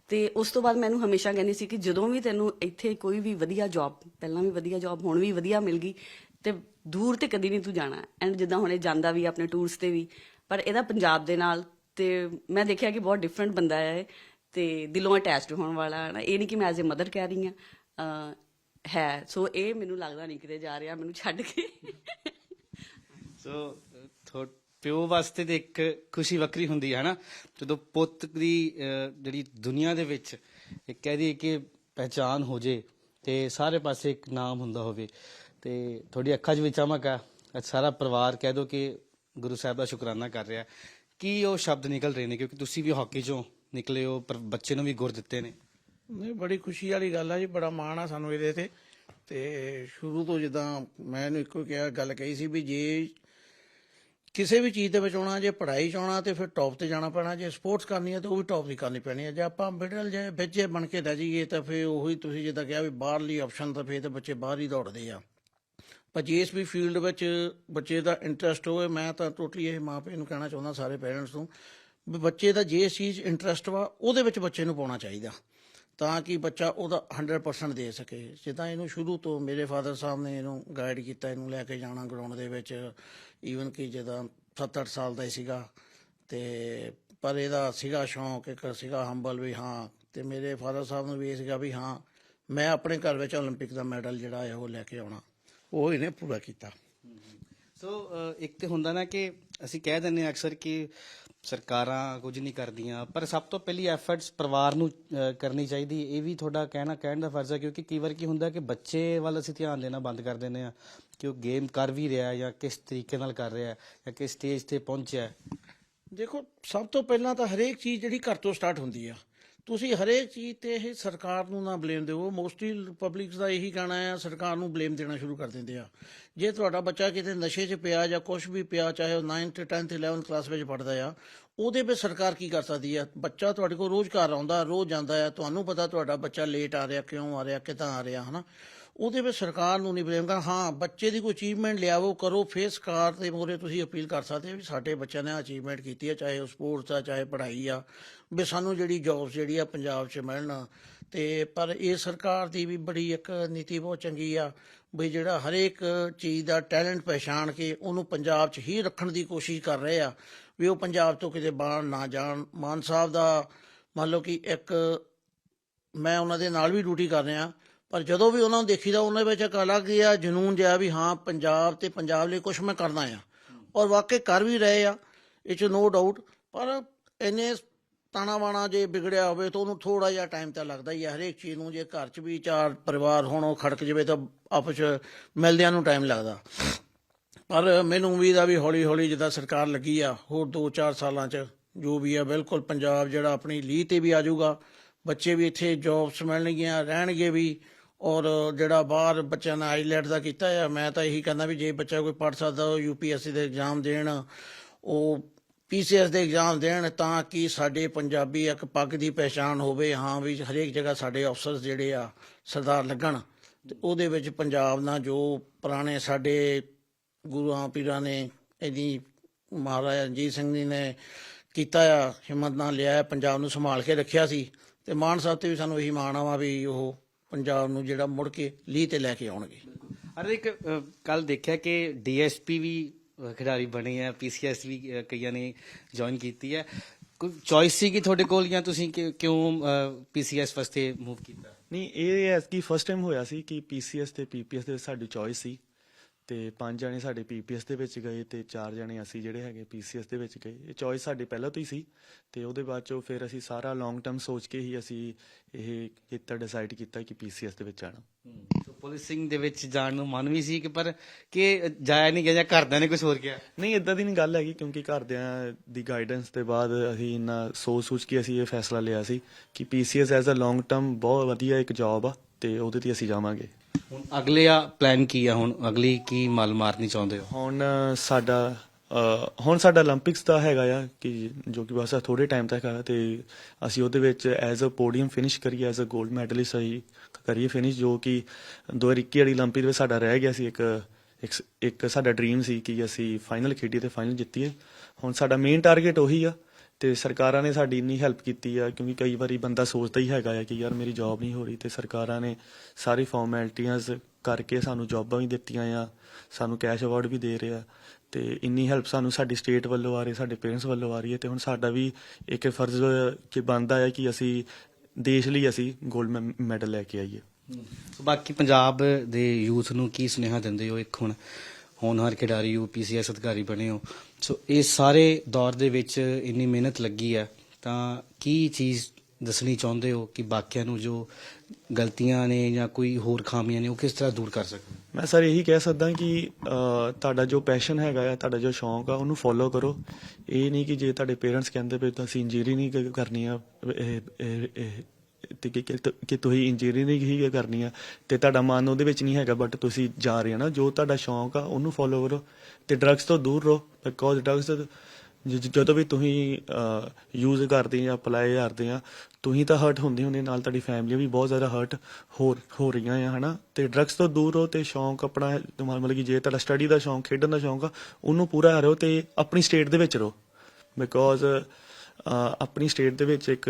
ਤੇ ਉਸ ਤੋਂ ਬਾਅਦ ਮੈਨੂੰ ਹਮੇਸ਼ਾ ਕਹਿੰਦੀ ਸੀ ਕਿ ਜਦੋਂ ਵੀ ਤੈਨੂੰ ਇੱਥੇ ਕੋਈ ਵੀ ਵਧੀਆ ਜੌਬ ਪਹਿਲਾਂ ਵੀ ਵਧੀਆ ਜੌਬ ਹੁਣ ਵੀ ਵਧੀਆ ਮਿਲ ਗਈ ਤੇ ਦੂਰ ਤੇ ਕਦੀ ਨਹੀਂ ਤੂੰ ਜਾਣਾ। ਐਂਡ ਜਿੱਦਾਂ ਹੁਣ ਇਹ ਜਾਂਦਾ ਵੀ ਆਪਣੇ ਟੂਰਸ ਤੇ ਵੀ, ਪਰ ਇਹਦਾ ਪੰਜਾਬ ਦੇ ਨਾਲ ਤੇ ਮੈਂ ਦੇਖਿਆ ਕਿ ਬਹੁਤ ਡਿਫਰੈਂਟ ਬੰਦਾ ਹੈ ਇਹ ਤੇ ਦਿਲੋਂ ਅਟੈਚਡ ਹੋਣ ਵਾਲਾ ਨਾ। ਇਹ ਨਹੀਂ ਕਿ ਮੈਂ ਐਜ਼ ਅ ਮਦਰ ਕਹਿ ਰਹੀ ਹਾਂ ਹੈ। ਸੋ ਇਹ ਮੈਨੂੰ ਲੱਗਦਾ ਨਹੀਂ ਕਿਤੇ ਜਾ ਰਿਹਾ, ਮੈਨੂੰ ਛੱਡ ਕੇ। ਸੋ ਪਿਓ ਵਾਸਤੇ ਤੇ ਇੱਕ ਖੁਸ਼ੀ ਵੱਖਰੀ ਹੁੰਦੀ ਹੈ, ਹਨਾ? ਜਦੋਂ ਪੁੱਤ ਦੀ ਜਿਹੜੀ ਦੁਨੀਆ ਦੇ ਵਿੱਚ ਇੱਕ ਕਹਿ ਦਈਏ ਕਿ ਪਹਿਚਾਨ ਹੋ ਜੇ ਤੇ ਸਾਰੇ ਪਾਸੇ ਇੱਕ ਨਾਮ ਹੁੰਦਾ ਹੋਵੇ ਤੇ ਤੁਹਾਡੀ ਅੱਖਾਂ 'ਚ ਵੀ ਚਮਕ ਆ। ਅੱਜ ਸਾਰਾ ਪਰਿਵਾਰ ਕਹਿ ਦੋ ਕਿ ਗੁਰੂ ਸਾਹਿਬ ਦਾ ਸ਼ੁਕਰਾਨਾ ਕਰ ਰਿਹਾ। ਕੀ ਉਹ ਸ਼ਬਦ ਨਿਕਲ ਰਹੇ ਨੇ? ਕਿਉਂਕਿ ਤੁਸੀਂ ਵੀ ਹਾਕੀ 'ਚੋਂ ਨਿਕਲੇ ਹੋ, ਪਰ ਬੱਚੇ ਨੂੰ ਵੀ ਗੁਰ ਦਿੱਤੇ ਨੇ। ਨਹੀਂ, ਬੜੀ ਖੁਸ਼ੀ ਵਾਲੀ ਗੱਲ ਆ ਜੀ, ਬੜਾ ਮਾਣ ਆ ਸਾਨੂੰ ਇਹਦੇ ਤੇ। ਤੇ ਸ਼ੁਰੂ ਤੋਂ ਜਿੱਦਾਂ ਮੈਂ ਇਹਨੂੰ ਇੱਕੋ ਹੀ ਕਿਹਾ, ਗੱਲ ਕਹੀ ਸੀ ਵੀ ਜੇ ਕਿਸੇ ਵੀ ਚੀਜ਼ ਦੇ ਵਿੱਚ ਆਉਣਾ, ਜੇ ਪੜ੍ਹਾਈ 'ਚ ਆਉਣਾ, ਤੇ ਫਿਰ ਟੌਪ ਤੇ ਜਾਣਾ ਪੈਣਾ। ਜੇ ਸਪੋਰਟਸ ਕਰਨੀ ਹੈ ਤਾਂ ਉਹ ਵੀ ਟੌਪ ਦੀ ਕਰਨੀ ਪੈਣੀ ਹੈ ਜੇ ਆਪਾਂ ਮਿਡਲ ਜੇ ਵਿੱਚ ਬਣ ਕੇ ਰਹਿ ਜਾਈਏ, ਤਾਂ ਫਿਰ ਉਹੀ ਤੁਸੀਂ ਜਿੱਦਾਂ ਕਿਹਾ ਵੀ ਬਾਹਰਲੀ ਆਪਸ਼ਨ ਤਾਂ ਫਿਰ ਤਾਂ ਬੱਚੇ ਬਾਹਰ ਹੀ ਦੌੜਦੇ ਆ। ਪਰ ਜੇ ਇਸ ਵੀ ਫੀਲਡ ਵਿੱਚ ਬੱਚੇ ਦਾ ਇੰਟਰਸਟ ਹੋਵੇ ਮੈਂ ਤਾਂ ਟੋਟਲੀ ਇਹ ਮਾਪੇ ਨੂੰ ਕਹਿਣਾ ਚਾਹੁੰਦਾ ਸਾਰੇ ਪੇਰੈਂਟਸ ਨੂੰ ਵੀ ਬੱਚੇ ਦਾ ਜੇ ਇਸ ਚੀਜ਼ ਇੰਟਰਸਟ ਵਾ ਉਹਦੇ ਵਿੱਚ ਬੱਚੇ ਨੂੰ ਪਾਉਣਾ ਚਾਹੀਦਾ ਤਾਂ ਕਿ ਬੱਚਾ ਉਹਦਾ 100% ਦੇ ਸਕੇ ਜਿੱਦਾਂ ਇਹਨੂੰ ਸ਼ੁਰੂ ਤੋਂ ਮੇਰੇ ਫਾਦਰ ਸਾਹਿਬ ਨੇ ਇਹਨੂੰ ਗਾਈਡ ਕੀਤਾ ਇਹਨੂੰ ਲੈ ਕੇ ਜਾਣਾ ਗਰਾਊਂਡ ਦੇ ਵਿੱਚ ਈਵਨ ਕਿ ਜਦੋਂ 7-8 ਸਾਲ ਦਾ ਹੀ ਸੀਗਾ ਤੇ ਪਰ ਇਹਦਾ ਸੀਗਾ ਸ਼ੌਂਕ ਇੱਕ ਸੀਗਾ ਹੰਬਲ ਵੀ ਹਾਂ ਤੇ ਮੇਰੇ ਫਾਦਰ ਸਾਹਿਬ ਨੂੰ ਵੀ ਇਹ ਸੀਗਾ ਵੀ ਹਾਂ ਮੈਂ ਆਪਣੇ ਘਰ ਵਿੱਚ 올림픽 ਦਾ ਮੈਡਲ ਜਿਹੜਾ ਹੈ ਉਹ ਲੈ ਕੇ ਆਉਣਾ ਉਹ ਇਹਨੇ ਪੂਰਾ ਕੀਤਾ। ਸੋ ਅ, ਇੱਕ ਤੇ ਹੁੰਦਾ ਨਾ ਕਿ ਅਸੀਂ ਕਹਿ ਦਿੰਦੇ ਹਾਂ ਅਕਸਰ ਕਿ ਸਰਕਾਰਾਂ ਕੁਝ ਨਹੀਂ ਕਰਦੀਆਂ ਪਰ ਸਭ ਤੋਂ ਪਹਿਲੀ ਐਫਰਟਸ ਪਰਿਵਾਰ ਨੂੰ ਅ, ਕਰਨੀ ਚਾਹੀਦੀ। ਇਹ ਵੀ ਤੁਹਾਡਾ ਕਹਿਣਾ ਕਹਿਣ ਦਾ ਫਰਜ਼ ਹੈ ਕਿਉਂਕਿ ਕਈ ਵਾਰ ਕੀ ਹੁੰਦਾ ਕਿ ਬੱਚੇ ਵੱਲ ਅਸੀਂ ਧਿਆਨ ਦੇਣਾ ਬੰਦ ਕਰ ਦਿੰਦੇ ਆ ਕਿ ਉਹ ਗੇਮ ਕਰ ਵੀ ਰਿਹਾ ਹੈ ਜਾਂ ਕਿਸ ਤਰੀਕੇ ਨਾਲ ਕਰ ਰਿਹਾ ਹੈ ਜਾਂ ਕਿਸ ਸਟੇਜ ਤੇ ਪਹੁੰਚਿਆ। ਹੈ ਦੇਖੋ ਸਭ ਤੋਂ ਪਹਿਲਾਂ ਤਾਂ ਹਰੇਕ ਚੀਜ਼ ਜਿਹੜੀ ਘਰ ਤੋਂ ਸਟਾਰਟ ਹੁੰਦੀ ਆ। ਤੁਸੀਂ ਹਰੇਕ ਚੀਜ਼ ਤੇ ਇਹ ਸਰਕਾਰ ਨੂੰ ਨਾ ਬਲੇਮ ਦਿਓ। ਮੋਸਟਲੀ ਪਬਲਿਕਸ ਦਾ ਇਹੀ ਕਹਿਣਾ ਹੈ, ਸਰਕਾਰ ਨੂੰ ਬਲੇਮ ਦੇਣਾ ਸ਼ੁਰੂ ਕਰ ਦਿੰਦੇ ਆ। ਜੇ ਤੁਹਾਡਾ ਬੱਚਾ ਕਿਤੇ ਨਸ਼ੇ 'ਚ ਪਿਆ ਜਾਂ ਕੁਝ ਵੀ ਪਿਆ, ਚਾਹੇ ਉਹ 9th 10th 11th ਕਲਾਸ ਵਿੱਚ ਪੜਦਾ ਆ, ਉਹਦੇ ਵਿੱਚ ਸਰਕਾਰ ਕੀ ਕਰ ਸਕਦੀ ਹੈ ਬੱਚਾ ਤੁਹਾਡੇ ਕੋਲ ਰੋਜ਼ ਘਰ ਆਉਂਦਾ, ਰੋਜ਼ ਜਾਂਦਾ ਆ। ਤੁਹਾਨੂੰ ਪਤਾ ਤੁਹਾਡਾ ਬੱਚਾ ਲੇਟ ਆ ਰਿਹਾ, ਕਿਉਂ ਆ ਰਿਹਾ, ਕਿੱਦਾਂ ਆ ਰਿਹਾ, ਹਨਾ? ਉਹਦੇ ਵਿੱਚ ਸਰਕਾਰ ਨੂੰ ਨਹੀਂ ਬਲੇਮ ਕਰ ਹਾਂ, ਬੱਚੇ ਦੀ ਕੋਈ ਅਚੀਵਮੈਂਟ ਲਿਆਵੋ ਕਰੋ, ਫੇਰ ਸਰਕਾਰ ਦੇ ਮੋਰੇ ਤੁਸੀਂ ਅਪੀਲ ਕਰ ਸਕਦੇ ਹੋ ਵੀ ਸਾਡੇ ਬੱਚਿਆਂ ਨੇ ਅਚੀਵਮੈਂਟ ਕੀਤੀ ਹੈ ਚਾਹੇ ਉਹ ਸਪੋਰਟਸ ਆ, ਚਾਹੇ ਪੜ੍ਹਾਈ ਆ। ਵੀ ਸਾਨੂੰ ਜਿਹੜੀ ਜੌਬਸ ਜਿਹੜੀ ਆ ਪੰਜਾਬ 'ਚ ਮਿਲਣ। ਤੇ ਪਰ ਇਹ ਸਰਕਾਰ ਦੀ ਵੀ ਬੜੀ ਇੱਕ ਨੀਤੀ ਬਹੁਤ ਚੰਗੀ ਆ ਵੀ ਜਿਹੜਾ ਹਰੇਕ ਚੀਜ਼ ਦਾ ਟੈਲੈਂਟ ਪਛਾਣ ਕੇ ਉਹਨੂੰ ਪੰਜਾਬ 'ਚ ਹੀ ਰੱਖਣ ਦੀ ਕੋਸ਼ਿਸ਼ ਕਰ ਰਹੇ ਆ। ਵੀ ਉਹ ਪੰਜਾਬ ਤੋਂ ਕਿਤੇ ਬਾਹਰ ਨਾ ਜਾਣ। ਮਾਨ ਸਾਹਿਬ ਦਾ ਮੰਨ ਲਓ ਕਿ ਇੱਕ ਮੈਂ ਉਹਨਾਂ ਦੇ ਨਾਲ ਵੀ ਡਿਊਟੀ ਕਰ ਰਿਹਾ। ਪਰ ਜਦੋਂ ਵੀ ਉਹਨਾਂ ਨੂੰ ਦੇਖੀਦਾ, ਉਹਨਾਂ ਵਿੱਚ ਇੱਕ ਅਲੱਗ ਹੀ ਆ ਜਨੂਨ ਜਿਹਾ ਵੀ, ਹਾਂ, ਪੰਜਾਬ ਤੇ ਪੰਜਾਬ ਲਈ ਕੁਝ ਮੈਂ ਕਰਨਾ ਆ। ਔਰ ਵਾਕਈ ਕਰ ਵੀ ਰਹੇ ਆ, ਇਹ ਚ ਨੋ ਡਾਊਟ ਪਰ ਇਹਨੇ ਤਾਣਾ ਬਾਣਾ ਜੇ ਵਿਗੜਿਆ ਹੋਵੇ ਤਾਂ ਉਹਨੂੰ ਥੋੜਾ ਜਿਹਾ ਟਾਈਮ ਤਾਂ ਲੱਗਦਾ ਹੀ ਆ, ਹਰੇਕ ਚੀਜ਼ ਨੂੰ ਜੇ ਘਰ 'ਚ ਵੀ ਚਾਰ ਪਰਿਵਾਰ ਹੋਣ, ਉਹ ਖੜਕ ਜਵੇ ਤਾਂ ਆਪਸ 'ਚ ਮਿਲਦਿਆਂ ਨੂੰ ਟਾਈਮ ਲੱਗਦਾ। ਪਰ ਮੈਨੂੰ ਉਮੀਦ ਆ ਵੀ ਹੌਲੀ ਹੌਲੀ ਜਿੱਦਾਂ ਸਰਕਾਰ ਲੱਗੀ ਆ, ਹੋਰ 2-4 ਸਾਲਾਂ 'ਚ ਜੋ ਵੀ ਆ, ਬਿਲਕੁਲ ਪੰਜਾਬ ਜਿਹੜਾ ਆਪਣੀ ਲੀਹ ਤੇ ਵੀ ਆ ਜਾਊਗਾ, ਬੱਚੇ ਵੀ ਇੱਥੇ ਜੌਬਸ ਮਿਲਣਗੀਆਂ, ਰਹਿਣਗੇ ਵੀ। ਔਰ ਜਿਹੜਾ ਬਾਹਰ ਬੱਚਿਆਂ ਨੇ ਆਈਲੈਟ ਦਾ ਕੀਤਾ ਆ, ਮੈਂ ਤਾਂ ਇਹੀ ਕਹਿੰਦਾ ਵੀ ਜੇ ਬੱਚਾ ਕੋਈ ਪੜ੍ਹ ਸਕਦਾ, ਉਹ ਯੂਪੀਐਸਸੀ ਦੇ ਐਗਜ਼ਾਮ ਦੇਣ, ਉਹ ਪੀਸੀਐਸ ਦੇ ਐਗਜ਼ਾਮ ਦੇਣ, ਤਾਂ ਕਿ ਸਾਡੇ ਪੰਜਾਬੀ ਇੱਕ ਪੱਗ ਦੀ ਪਹਿਚਾਣ ਹੋਵੇ, ਹਾਂ ਵੀ ਹਰੇਕ ਜਗ੍ਹਾ ਸਾਡੇ ਅਫਸਰ ਜਿਹੜੇ ਆ, ਸਰਦਾਰ ਲੱਗਣ। ਤੇ ਉਹਦੇ ਵਿੱਚ ਪੰਜਾਬ ਨਾਲ ਜੋ ਪੁਰਾਣੇ ਸਾਡੇ ਗੁਰੂਆਂ ਪੀਰਾਂ ਨੇ, ਇਹਦੀ ਮਹਾਰਾਜਾ ਰਣਜੀਤ ਸਿੰਘ ਜੀ ਨੇ ਕੀਤਾ ਆ, ਹਿੰਮਤ ਨਾਲ ਲਿਆ, ਪੰਜਾਬ ਨੂੰ ਸੰਭਾਲ ਕੇ ਰੱਖਿਆ ਸੀ। ਤੇ ਮਾਨ ਸਾਹਿਬ ਤੇ ਵੀ ਸਾਨੂੰ ਇਹੀ ਮਾਣ ਆ ਵੀ ਉਹ ਪੰਜਾਬ ਨੂੰ ਜਿਹੜਾ ਮੁੜ ਕੇ ਲੀਹ ਤੇ ਲੈ ਕੇ ਆਉਣਗੇ। ਅਰੇ ਇੱਕ ਕੱਲ ਦੇਖਿਆ ਕਿ ਡੀਐਸਪੀ ਵੀ ਖਿਡਾਰੀ ਬਣੇ ਆ ਪੀਸੀਐਸ ਵੀ ਕਈਆਂ ਨੇ ਜੁਆਇਨ ਕੀਤੀ ਹੈ ਕੋਈ ਚੋਇਸ ਸੀ ਕਿ ਤੁਹਾਡੇ ਕੋਲ ਜਾਂ ਤੁਸੀਂ ਕਿ- ਕਿਉਂ ਪੀਸੀਐਸ ਵਾਸਤੇ ਮੂਵ ਕੀਤਾ? ਨਹੀਂ ਇਹ ਐਸਕੀ ਫਸਟ ਟਾਈਮ ਹੋਇਆ ਸੀ ਕਿ ਪੀਸੀਐਸ ਤੇ ਪੀਪੀਐਸ ਦੇ ਵਿੱਚ ਸਾਡੀ ਚੋਇਸ ਸੀ। ਤੇ ਪੰਜ ਜਣੇ ਸਾਡੇ ਪੀਪੀਐਸ ਦੇ ਵਿੱਚ ਗਏ ਤੇ ਚਾਰ ਜਣੇ ਅਸੀਂ ਜਿਹੜੇ ਹੈਗੇ ਪੀਸੀਐਸ ਦੇ ਵਿੱਚ ਗਏ। ਇਹ ਚੋਇਸ ਸਾਡੇ ਪਹਿਲਾਂ ਤੋਂ ਹੀ ਸੀ ਤੇ ਉਹਦੇ ਬਾਅਦ ਚੋਂ ਫਿਰ ਅਸੀਂ ਸਾਰਾ ਲੌਂਗ ਟਰਮ ਸੋਚ ਕੇ ਹੀ ਅਸੀਂ ਇਹ ਕੀਤਾ ਡਿਸਾਈਡ ਕੀਤਾ ਕਿ ਪੀਸੀਐਸ ਦੇ ਵਿੱਚ ਜਾਣਾ। ਸੋ ਪੁਲਿਸਿੰਗ ਦੇ ਵਿੱਚ ਜਾਣ ਨੂੰ ਮਨ ਵੀ ਸੀ ਕਿ ਪਰ ਕਿ ਜਾਇਆ ਨਹੀਂ ਗਿਆ ਜਾਂ ਘਰਦਿਆਂ ਨੇ ਕੁਝ ਹੋਰ ਕਿਹਾ? ਨਹੀਂ ਇਦਾਂ ਦੀ ਨਹੀਂ ਗੱਲ ਹੈਗੀ ਕਿਉਂਕਿ ਘਰਦਿਆਂ ਦੀ ਗਾਈਡੈਂਸ ਦੇ ਬਾਅਦ ਅਸੀਂ ਇੰਨਾ ਸੋਚ ਸੋਚ ਕੇ ਅਸੀਂ ਇਹ ਫੈਸਲਾ ਲਿਆ ਸੀ ਕਿ PCS as a long term ਬਹੁਤ ਵਧੀਆ ਇੱਕ ਜੌਬ ਆ ਤੇ ਉਹਦੇ ਤੇ ਅਸੀਂ ਜਾਵਾਂਗੇ। ਹੁਣ ਅਗਲੇ ਆ ਪਲਾਨ ਕੀ ਆ? ਹੁਣ ਅਗਲੀ ਕੀ ਮਲ ਮਾਰਨੀ ਚਾਹੁੰਦੇ ਹੋ? ਹੁਣ ਸਾਡਾ ਹੁਣ ਸਾਡਾ 올림픽ਸ ਦਾ ਹੈਗਾ ਆ ਕਿ ਜੋ ਕਿ ਬਸ ਥੋੜੇ ਟਾਈਮ ਤੱਕ ਆ ਤੇ ਅਸੀਂ ਉਹਦੇ ਵਿੱਚ ਐਜ਼ ਅ ਪੋਡੀਅਮ ਫਿਨਿਸ਼ ਕਰੀਏ ਐਜ਼ ਅ 골ਡ ਮੈਡਲਿਸਟ ਅਸੀਂ ਕਰੀਏ ਫਿਨਿਸ਼ ਜੋ ਕਿ 2021 ਵਾਲੀ 올림픽 ਵਿੱਚ ਸਾਡਾ ਰਹਿ ਗਿਆ ਸੀ ਇੱਕ ਇੱਕ ਸਾਡਾ ਡ੍ਰੀਮ ਸੀ ਕਿ ਅਸੀਂ ਫਾਈਨਲ ਖੇਡੀਏ ਤੇ ਫਾਈਨਲ ਜਿੱਤੀਏ। ਹੁਣ ਸਾਡਾ ਮੇਨ ਟਾਰਗੇਟ ਉਹੀ ਆ। ਤੇ ਸਰਕਾਰਾਂ ਨੇ ਸਾਡੀ ਇੰਨੀ ਹੈਲਪ ਕੀਤੀ ਆ, ਕਿਉਂਕਿ ਕਈ ਵਾਰੀ ਬੰਦਾ ਸੋਚਦਾ ਹੀ ਹੈਗਾ ਆ ਕਿ ਯਾਰ ਮੇਰੀ ਜੌਬ ਨਹੀਂ ਹੋ ਰਹੀ ਤੇ ਸਰਕਾਰਾਂ ਨੇ ਸਾਰੀ ਫਾਰਮੈਲਿਟੀਆਂ ਕਰਕੇ ਸਾਨੂੰ ਜੌਬਾਂ ਵੀ ਦਿੱਤੀਆਂ ਆ, ਸਾਨੂੰ ਕੈਸ਼ ਅਵਾਰਡ ਵੀ ਦੇ ਰਿਹਾ ਆ ਤੇ ਇੰਨੀ ਹੈਲਪ ਸਾਨੂੰ ਸਾਡੀ ਸਟੇਟ ਵੱਲੋਂ ਆ ਰਹੀ, ਸਾਡੇ ਪੇਰੈਂਟਸ ਵੱਲੋਂ ਆ ਰਹੀ ਹੈ ਤੇ ਹੁਣ ਸਾਡਾ ਵੀ ਇੱਕ ਫਰਜ਼ ਕਿ ਬਣਦਾ ਹੈ ਕਿ ਅਸੀਂ, ਦੇਸ਼ ਲਈ ਅਸੀਂ 골ਡ ਮੈਡਲ ਲੈ ਕੇ ਆਈਏ। ਸੋ ਬਾਕੀ ਪੰਜਾਬ ਦੇ ਯੂਥ ਨੂੰ ਕੀ ਸੁਨੇਹਾ ਦਿੰਦੇ ਹੋ? ਇੱਕ ਹੁਣ ਹੋਣਹਾਰ ਖਿਡਾਰੀ ਹੋ ਪੀਸੀਐਸ ਅਧਿਕਾਰੀ ਬਣੇ ਹੋ। ਸੋ ਇਹ ਸਾਰੇ ਦੌਰ ਦੇ ਵਿੱਚ ਇੰਨੀ ਮਿਹਨਤ ਲੱਗੀ ਹੈ, ਤਾਂ ਕੀ ਚੀਜ਼ ਦੱਸਣੀ ਚਾਹੁੰਦੇ ਹੋ ਕਿ ਬਾਕੀਆਂ ਨੂੰ ਜੋ ਗਲਤੀਆਂ ਨੇ ਜਾਂ ਕੋਈ ਹੋਰ ਖਾਮੀਆਂ ਨੇ, ਉਹ ਕਿਸ ਤਰ੍ਹਾਂ ਦੂਰ ਕਰ ਸਕਣ? ਮੈਂ ਸਰ ਇਹੀ ਕਹਿ ਸਕਦਾ ਕਿ ਤੁਹਾਡਾ ਜੋ ਪੈਸ਼ਨ ਹੈਗਾ ਆ, ਤੁਹਾਡਾ ਜੋ ਸ਼ੌਂਕ ਆ, ਉਹਨੂੰ ਫੋਲੋ ਕਰੋ। ਇਹ ਨਹੀਂ ਕਿ ਜੇ ਤੁਹਾਡੇ ਪੇਰੈਂਟਸ ਕਹਿੰਦੇ ਪਏ ਤੁਸੀਂ ਇੰਜੀਨੀਅਰਿੰਗ ਕਰਨੀ ਆ ਤੇ ਕਿ- ਕਿ ਕਿ ਤੁਸੀਂ ਇੰਜੀਨੀਅਰਿੰਗ ਹੀ ਕਰਨੀ ਆ ਤੇ ਤੁਹਾਡਾ ਮਨ ਉਹਦੇ ਵਿੱਚ ਨਹੀਂ ਹੈਗਾ ਬਟ ਤੁਸੀਂ ਜਾ ਰਹੇ ਹੋ ਨਾ। ਜੋ ਤੁਹਾਡਾ ਸ਼ੌਂਕ ਆ, ਉਹਨੂੰ ਫੋਲੋ ਕਰੋ ਤੇ ਡਰੱਗਸ ਤੋਂ ਦੂਰ ਰਹੋ ਬਿਕੋਜ਼ ਡਰੱਗਸ ਜਦੋਂ ਵੀ ਤੁਸੀਂ ਯੂਜ਼ ਕਰਦੇ ਆ ਅਪਲਾਈ ਕਰਦੇ ਆ, ਤੁਸੀਂ ਤਾਂ ਹਰਟ ਹੁੰਦੇ ਹੁੰਦੇ ਨਾਲ ਤੁਹਾਡੀ ਫੈਮਿਲੀ ਵੀ ਬਹੁਤ ਜ਼ਿਆਦਾ ਹਰਟ ਹੋ ਹੋ ਰਹੀਆਂ ਆ, ਹਨਾ? ਤੇ ਡਰੱਗਸ ਤੋਂ ਦੂਰ ਰਹੋ ਤੇ ਸ਼ੌਂਕ ਆਪਣਾ ਤੁਮਾਰ ਮਤਲਬ ਕਿ ਜੇ ਤੁਹਾਡਾ ਸਟੱਡੀ ਦਾ ਸ਼ੌਂਕ, ਖੇਡਣ ਦਾ ਸ਼ੌਂਕ ਆ, ਉਹਨੂੰ ਪੂਰਾ ਕਰੋ ਤੇ ਆਪਣੀ ਸਟੇਟ ਦੇ ਵਿੱਚ ਰਹੋ। ਬਿਕੋਜ਼ ਆਪਣੀ ਸਟੇਟ ਦੇ ਵਿੱਚ ਇੱਕ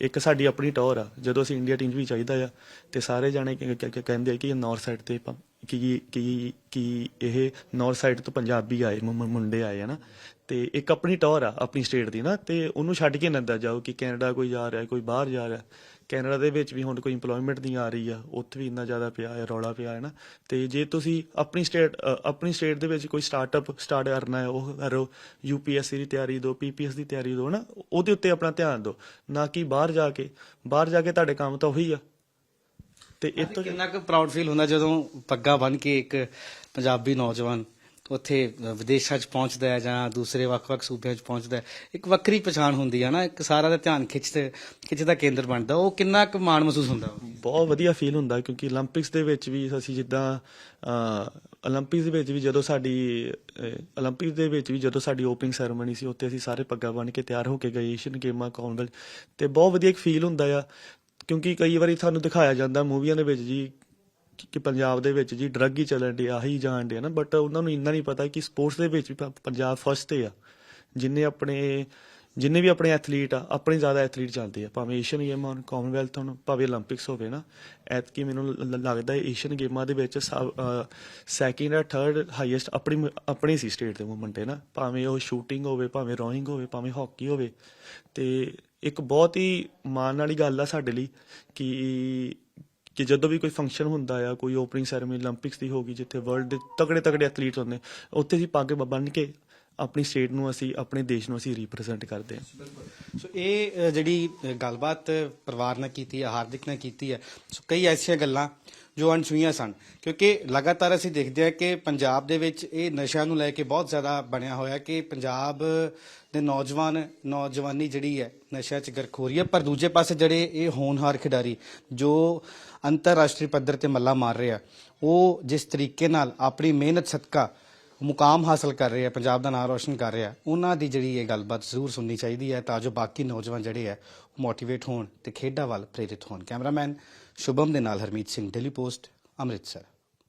ਇੱਕ ਸਾਡੀ ਆਪਣੀ ਟੌਰ ਆ, ਜਦੋਂ ਅਸੀਂ ਇੰਡੀਆ ਟੀਮ 'ਚ ਵੀ ਚਾਹੀਦਾ ਆ, ਤੇ ਸਾਰੇ ਜਾਣੇ ਕ- ਕ- ਕ- ਕਹਿੰਦੇ ਆ ਕਿ ਇਹ ਨਾਰਥ ਸਾਈਡ ਤੇ ਪ- ਕਿ ਕਿ ਕਿ ਇਹ ਨਾਰਥ ਸਾਈਡ ਤੋਂ ਪੰਜਾਬੀ ਆਏ, ਮੁੰ- ਮੁੰ- ਮੁੰਡੇ ਆਏ, ਹਨਾ? ਤੇ ਇੱਕ ਆਪਣੀ ਟੌਰ ਆ, ਆਪਣੀ ਸਟੇਟ ਦੀ ਨਾ, ਤੇ ਉਹਨੂੰ ਛੱਡ ਕੇ ਨੰਦਾ ਜਾਓ ਕਿ ਕੈਨੇਡਾ ਕੋਈ ਜਾ ਰਿਹਾ, ਕੋਈ ਬਾਹਰ ਜਾ ਰਿਹਾ। ਕੈਨੇਡਾ ਦੇ ਵਿੱਚ ਵੀ ਹੁਣ ਕੋਈ EMPLOYMENT ਨਹੀਂ ਆ ਰਹੀ ਆ ਉੱਥੇ ਵੀ ਇੰਨਾ ਜ਼ਿਆਦਾ ਪਿਆ ਹੈ ਰੌਲਾ ਪਿਆ ਹੈ ਨਾ। ਤੇ ਜੇ ਤੁਸੀਂ ਆਪਣੀ ਸਟੇਟ ਆਪਣੀ ਸਟੇਟ ਦੇ ਵਿੱਚ ਕੋਈ ਸਟਾਰਟਅਪ ਸਟਾਰਟ ਕਰਨਾ ਹੈ ਉਹ ਕਰੋ ਯੂਪੀਐਸਸੀ ਦੀ ਤਿਆਰੀ ਦਿਓ ਪੀਪੀਐਸ ਦੀ ਤਿਆਰੀ ਦਿਓ ਨਾ। ਉਹਦੇ ਉੱਤੇ ਆਪਣਾ ਧਿਆਨ ਦਿਓ ਨਾ ਕਿ ਬਾਹਰ ਜਾ ਕੇ ਬਾਹਰ ਜਾ ਕੇ ਤੁਹਾਡੇ ਕੰਮ ਤਾਂ ਉਹੀ ਆ। ਤੇ ਇਹ ਤੋਂ ਕਿੰਨਾ ਕੁ ਪ੍ਰਾਊਡ ਫੀਲ ਹੁੰਦਾ ਜਦੋਂ ਪੱਗਾ ਬਨ ਕੇ ਇੱਕ ਪੰਜਾਬੀ ਨੌਜਵਾਨ ਉੱਥੇ ਵਿਦੇਸ਼ਾਂ 'ਚ ਪਹੁੰਚਦਾ ਹੈ ਜਾਂ ਦੂਸਰੇ ਵੱਖ-ਵੱਖ ਸੂਬਿਆਂ 'ਚ ਪਹੁੰਚਦਾ ਹੈ। ਇੱਕ ਵੱਖਰੀ ਪਛਾਣ ਹੁੰਦੀ ਹੈ ਨਾ, ਇੱਕ ਸਾਰਾ ਦਾ ਧਿਆਨ ਖਿੱਚ ਖਿੱਚ ਦਾ ਕੇਂਦਰ ਬਣਦਾ। ਉਹ ਕਿੰਨਾ ਕੁ ਮਾਣ ਮਹਿਸੂਸ ਹੁੰਦਾ ਬਹੁਤ ਵਧੀਆ ਫੀਲ ਹੁੰਦਾ, ਕਿਉਂਕਿ 올림픽ਸ ਦੇ ਵਿੱਚ ਵੀ ਅਸੀਂ ਜਿੱਦਾਂ 올림픽ਸ ਦੇ ਵਿੱਚ ਵੀ ਜਦੋਂ ਸਾਡੀ 올림픽ਸ ਦੇ ਵਿੱਚ ਵੀ ਜਦੋਂ ਸਾਡੀ ਓਪਨਿੰਗ ਸੈਰੇਮਨੀ ਸੀ, ਉੱਥੇ ਅਸੀਂ ਸਾਰੇ ਪੱਗਾਂ ਬੰਨ ਕੇ ਤਿਆਰ ਹੋ ਕੇ ਗਏ ਏਸ਼ੀਅਨ ਗੇਮਾਂ ਕਾਮਨਵੈਲਥ ਤੇ ਬਹੁਤ ਵਧੀਆ ਇੱਕ ਫੀਲ ਹੁੰਦਾ ਆ। ਕਿਉਂਕਿ ਕਈ ਵਾਰੀ ਤੁਹਾਨੂੰ ਦਿਖਾਇਆ ਜਾਂਦਾ ਮੂਵੀਆਂ ਦੇ ਵਿੱਚ ਜੀ ਕਿ ਪੰਜਾਬ ਦੇ ਵਿੱਚ ਜੀ ਡਰੱਗ ਹੀ ਚੱਲਣ ਦੀ ਆਹੀ ਜਾਣ ਦੀ ਨਾ। ਬਟ ਉਹਨਾਂ ਨੂੰ ਇੰਨਾ ਨਹੀਂ ਪਤਾ ਕਿ ਸਪੋਰਟਸ ਦੇ ਵਿੱਚ ਵੀ ਪੰਜਾਬ ਫਸਟ ਤੇ ਆ। ਜਿੰਨੇ ਆਪਣੇ, ਜਿੰਨੇ ਵੀ ਆਪਣੇ ਐਥਲੀਟ ਆ, ਆਪਣੇ ਜ਼ਿਆਦਾ ਐਥਲੀਟ ਜਾਂਦੇ ਆ। ਭਾਵੇਂ ਏਸ਼ੀਅਨ ਗੇਮਾਂ ਹੋਣ ਕਾਮਨਵੈਲਥ ਹੋਣ, ਭਾਵੇਂ 올림픽ਸ ਹੋਵੇ ਨਾ, ਐਤਕੀ ਮੈਨੂੰ ਲ- ਲੱਗਦਾ ਹੈ ਏਸ਼ੀਅਨ ਗੇਮਾਂ ਦੇ ਵਿੱਚ ਸੈਕਿੰਡ ਆ ਥਰਡ ਹਾਈਐਸਟ ਆਪਣੀ ਮ- ਆਪਣੀ ਸੀ ਸਟੇਟ ਦੇ ਮੂਵਮੈਂਟ ਹੈ ਨਾ। ਭਾਵੇਂ ਉਹ ਸ਼ੂਟਿੰਗ ਹੋਵੇ, ਭਾਵੇਂ ਰੋਇੰਗ ਹੋਵੇ, ਭਾਵੇਂ ਹਾਕੀ ਹੋਵੇ। ਤੇ ਇੱਕ ਬਹੁਤ ਹੀ ਮਾਣ ਵਾਲੀ ਗੱਲ ਆ ਸਾਡੇ ਲਈ ਕਿ ਕਿ ਜਦੋਂ ਵੀ ਕੋਈ ਫੰਕਸ਼ਨ ਹੁੰਦਾ ਆ, ਕੋਈ ਓਪਨਿੰਗ ਸੈਰੇਮਨੀ 올림픽ਸ ਦੀ ਹੋਗੀ ਜਿੱਥੇ ਵਰਲਡ ਦੇ ਤਕੜੇ ਤਕੜੇ ਐਥਲੀਟਸ ਹੁੰਦੇ, ਉੱਥੇ ਅਸੀਂ ਪਾ ਕੇ ਬੱਬਾ ਬਣ ਕੇ ਆਪਣੀ ਸਟੇਟ ਨੂੰ ਅਸੀਂ ਆਪਣੇ ਦੇਸ਼ ਨੂੰ ਅਸੀਂ ਰਿਪਰੈਜ਼ੈਂਟ ਕਰਦੇ ਹਾਂ। ਸੋ ਇਹ ਅ, ਜਿਹੜੀ ਅ, ਗੱਲਬਾਤ ਪਰਿਵਾਰ ਨਾਲ ਕੀਤੀ ਹੈ ਹਾਰਦਿਕ ਨੇ ਕੀਤੀ ਹੈ ਸੋ ਕਈ ਐਸੀਆਂ ਗੱਲਾਂ ਜੋ ਅਣਛੂਈਆਂ ਸਨ ਕਿਉਂਕਿ ਲਗਾਤਾਰ ਅਸੀਂ ਦੇਖਦੇ ਹਾਂ ਕਿ ਪੰਜਾਬ ਦੇ ਵਿੱਚ ਇਹ ਨਸ਼ਿਆਂ ਨੂੰ ਲੈ ਕੇ ਬਹੁਤ ਜ਼ਿਆਦਾ ਬਣਿਆ ਹੋਇਆ ਕਿ ਪੰਜਾਬ ਦੇ ਨੌਜਵਾਨ ਨੌਜਵਾਨੀ ਜਿਹੜੀ ਹੈ ਨਸ਼ਿਆਂ 'ਚ ਗਰਖੋਰੀ ਹੈ ਪਰ ਦੂਜੇ ਪਾਸੇ ਜਿਹੜੇ ਇਹ ਹੋਣਹਾਰ ਖਿਡਾਰੀ ਜੋ ਅੰਤਰਰਾਸ਼ਟਰੀ ਪੱਧਰ ਤੇ ਮੱਲਾ ਮਾਰ ਰਹੇ ਆ ਉਹ ਜਿਸ ਤਰੀਕੇ ਨਾਲ ਆਪਣੀ ਮਿਹਨਤ ਸਦਕਾ ਮੁਕਾਮ ਹਾਸਲ ਕਰ ਰਹੇ ਆ ਪੰਜਾਬ ਦਾ ਨਾਮ ਰੋਸ਼ਨ ਕਰ ਰਹੇ। ਆ ਉਹਨਾਂ ਦੀ ਜਿਹੜੀ ਇਹ ਗੱਲਬਾਤ ਜ਼ਰੂਰ ਸੁਣਨੀ ਚਾਹੀਦੀ ਹੈ ਤਾਂ ਜੋ ਬਾਕੀ ਨੌਜਵਾਨ ਜਿਹੜੇ ਆ ਮੋਟੀਵੇਟ ਹੋਣ ਤੇ ਖੇਡਾਂ ਵੱਲ ਪ੍ਰੇਰਿਤ ਹੋਣ। ਕੈਮਰਾਮੈਨ ਸ਼ੁਭਮ ਦੇ ਨਾਲ ਹਰਮੀਤ ਸਿੰਘ ਡੇਲੀ ਪੋਸਟ ਅੰਮ੍ਰਿਤਸਰ।